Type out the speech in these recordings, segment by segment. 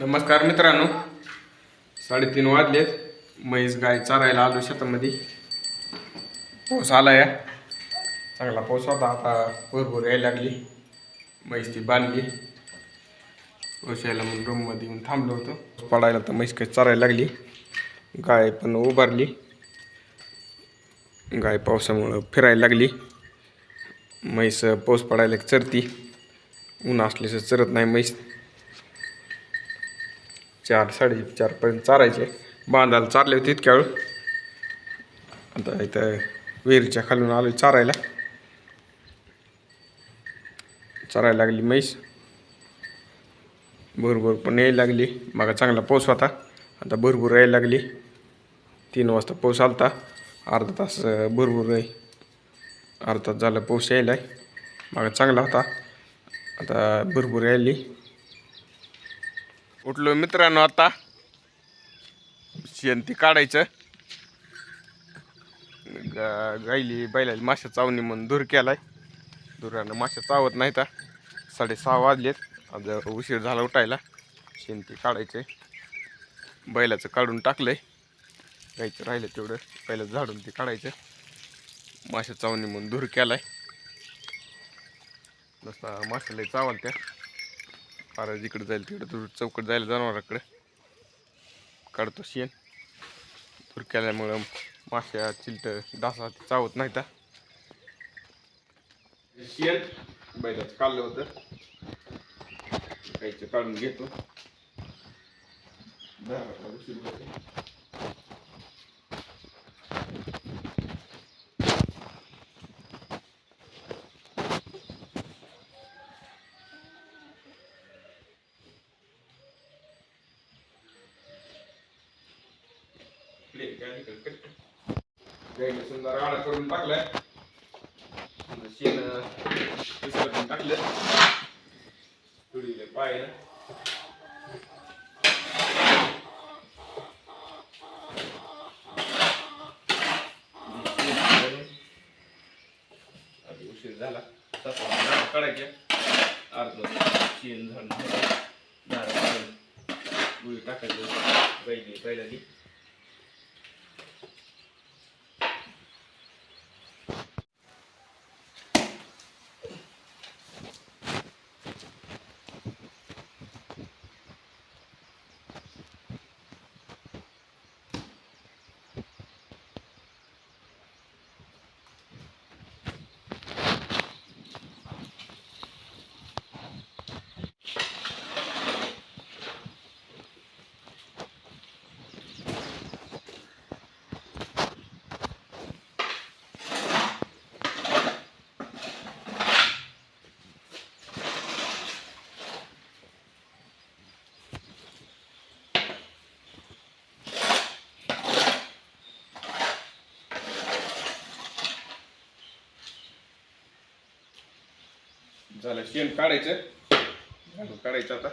नमस्कार मित्रांनो. साडेतीन वाजलेत. म्हैस गाय चारायला आलो शेतामध्ये. पाऊस आला या चांगला पाऊस होता. आता भरपूर यायला लागली. म्हैस ती बांधली. पाऊस यायला म्हणून रूममध्ये येऊन थांबलो होतो. पडायला तर म्हैस काही चारायला लागली. गाय पण उभारली. गाय पावसामुळं फिरायला लागली. म्हैस पाऊस पडायला चरती ऊन असल्याचं चरत नाही म्हैस. चार साडेचारपर्यंत चारायचे. बांधायला चारले होते इतक्या वेळ. आता इथं विहिरीच्या खालून आलो चारायला. चारायला लागली म्हैस. भरभर पण यायला लागली. मागा चांगला पाऊस होता. आता भरभूर यायला लागली. तीन वाजता पाऊस आलता. अर्धा तास भरभूर आहे. अर्धा तास झाला पाऊस यायला मागा चांगला होता. आता भरपूर यायली. उठलो मित्रांनो आता. शेण ती काढायचं गायली बैलाली माशा चावणी म्हणून धूर केलाय. धुरानं माशा चावत नाही तर साडेसहा वाजलेत. आज उशीर झाला उठायला. शेण ती काढायचे बैलाचं काढून टाकलंय. गायचं राहिलं तेवढं. पहिलं झाडून ते काढायचं. माशा चावणी म्हणून धूर केलाय. नुसता माशाला चावल त्या फार जिकडे जाईल तिकडे दूर चौकट जायला जनावराकडे. काढतो शेण. दूर केल्यामुळं माश्या चिलट डासा चावत नाही तर शेण बैलाच काढलं होतं. गाईचं काढून घेतो. प्लेट काय तिकडे सुंदर करून टाकलाय. शेण करून टाकलं तुडीले पाय. उशीर झाला. तसा काढायच्या काढायचे. अर्ध शेण झालं दारा गुळी टाकायचं. बैली झालं. शेण काढायचं. घालून काढायचं आता.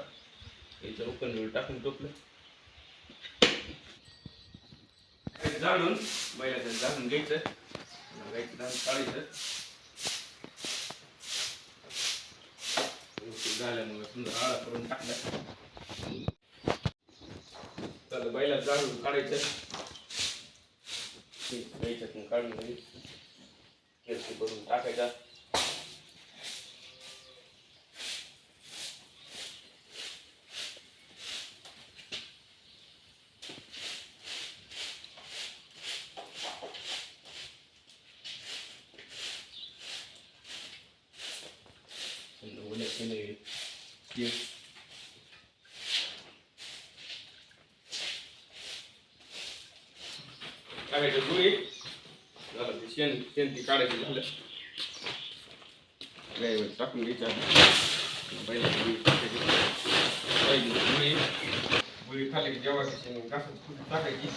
याचं उकन टाकून टोपलं. झाडून बैलाचं झाडून घ्यायचं. गायचं झाडून काढायचं. झाल्यामुळे सुंदर आळा करून टाकला. तर बैला झाडून काढायचं. काढून घ्यायचं. करून टाकायचा. When it's in a yes. टाकायचं गुळी झालं ते शेण शेण ती काढायची झालं गाईवर टाकून घ्यायच्या पहिला गुळी टाकायची पहिली गुळी गुळी खाली की जेव्हा शेण घासून टाकायची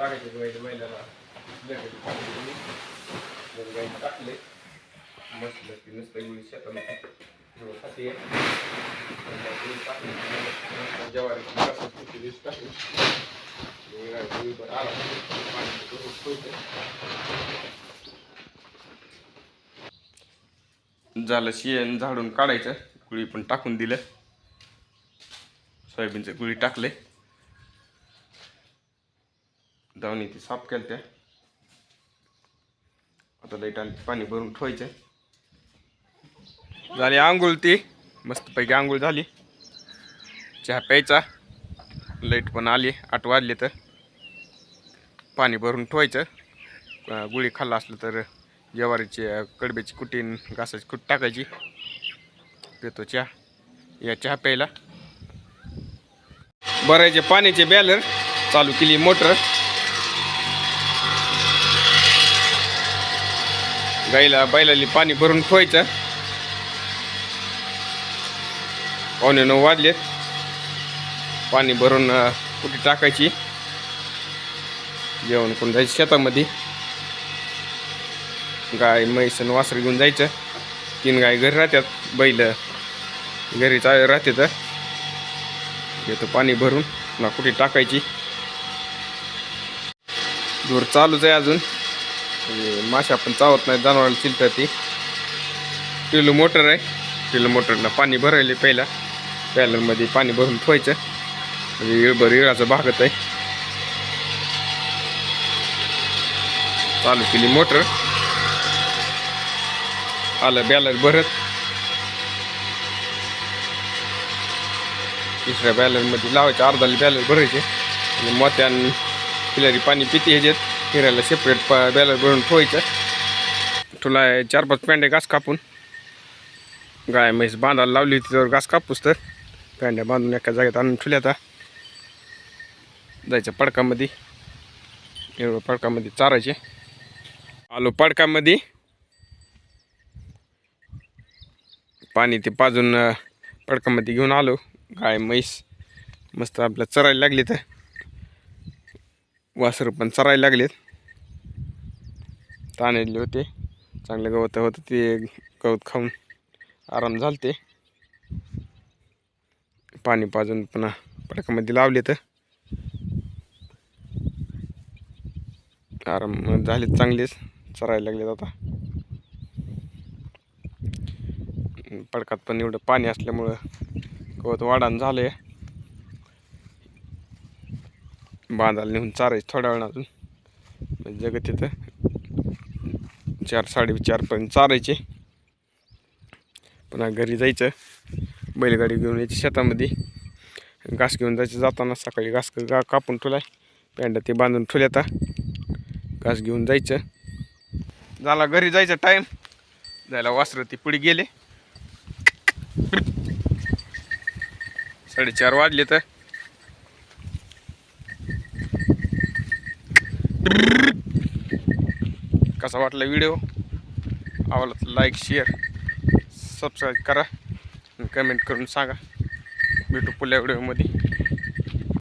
टाकायचे बैल बैलाला लगेच टाकले टाकले मस्त लागते नुसतं शेतामध्ये टाकली आला झालं शेण झाडून काढायचं. गुळी पण टाकून दिलं. सोयाबीनचं गुळी टाकले धावणी ती साफ केलं त्या आता लाइट आली पाणी भरून ठेवायचं. झाली आंघोळ ती. मस्तपैकी आंघोळ झाली. चहा प्यायचा. लाइट पण आली. आठ वाजले तर. पाणी भरून ठेवायचं. गुळी खाल्ला असलं तर ज्वारीची कडब्याची कुटीन घासाची कुट टाकायची. पितो चहा. या चहा प्यायला. भरायचे पाण्याचे बॅलर. चालू केली मोटर. गाईला बैलाली पाणी भरून ठेवायचं पावणे नऊ वाजलेत. पाणी भरून कुठे टाकायची? जेवण करून जायचं शेतामध्ये. गाय म्हैस आणि वासर घेऊन जायचं. तीन गाय घरी राहतात बैल घरी चा राहते तर येतो पाणी भरून. ना कुठे टाकायची? दूर चालूच आहे अजून. माशा पण चावत नाही जनावराला चिलतात ती. टिलू मोटर आहे. टिलू मोटरला पाणी भरायले पहिला. पॅलरमध्ये पाणी भरून ठेवायचं. म्हणजे इळभर इळाचं भागत आहे. चालू केली मोटर. आलं बॅलर भरत. तिसऱ्या बॅलरमध्ये लावायचे अर्धाले बॅलर भरायचे. आणि मोत्यान पिलारी पाणी पिती ह्याच्यात. फिरायला सेपरेट प बॅलर बनवून ठेवायचं. तुला चार पाच पेंड्या घास कापून. गाय म्हैस बांधायला लावली होती त्यावर घास कापूस तर. पेंड्या बांधून एका जागेत आणून ठेवल्या आता जायचं पडकामध्ये. एवढं पडकामध्ये चारायचे. आलो पडकामध्ये. पाणी ते पाजून पडकामध्ये घेऊन आलो. गाय म्हैस मस्त आपल्या चरायला लागली तर. वासरं पण चरायला लागलेत. ताणले होते. चांगलं गवत होतं ते गवत खाऊन आराम झालते. पाणी पाजून पुन्हा पडकामध्ये लावले तर आराम झाले चांगलेच. चरायला लागलेत आता. पडकात पण एवढं पाणी असल्यामुळं गवत वाढान आहे बांधायला नेऊन चारायचं थोड्या वेळा अजून. म्हणजे जगत तिथं. चार साडेचारपर्यंत चारायचे पुन्हा घरी जायचं. बैलगाडी घेऊन यायची शेतामध्ये. घास घेऊन जायचं. जाताना सकाळी घास गा कापून ठेवलाय. पेंडा ते बांधून ठेवले आता. घास घेऊन जायचं. झाला घरी जायचं टाईम जायला वासरं ते पुढे गेले. साडेचार वाजले तर. कसा वाटला व्हिडिओ? आवडला लाईक शेअर सबस्क्राईब करा आणि कमेंट करून सांगा. भेटू पुढल्या व्हिडिओमध्ये.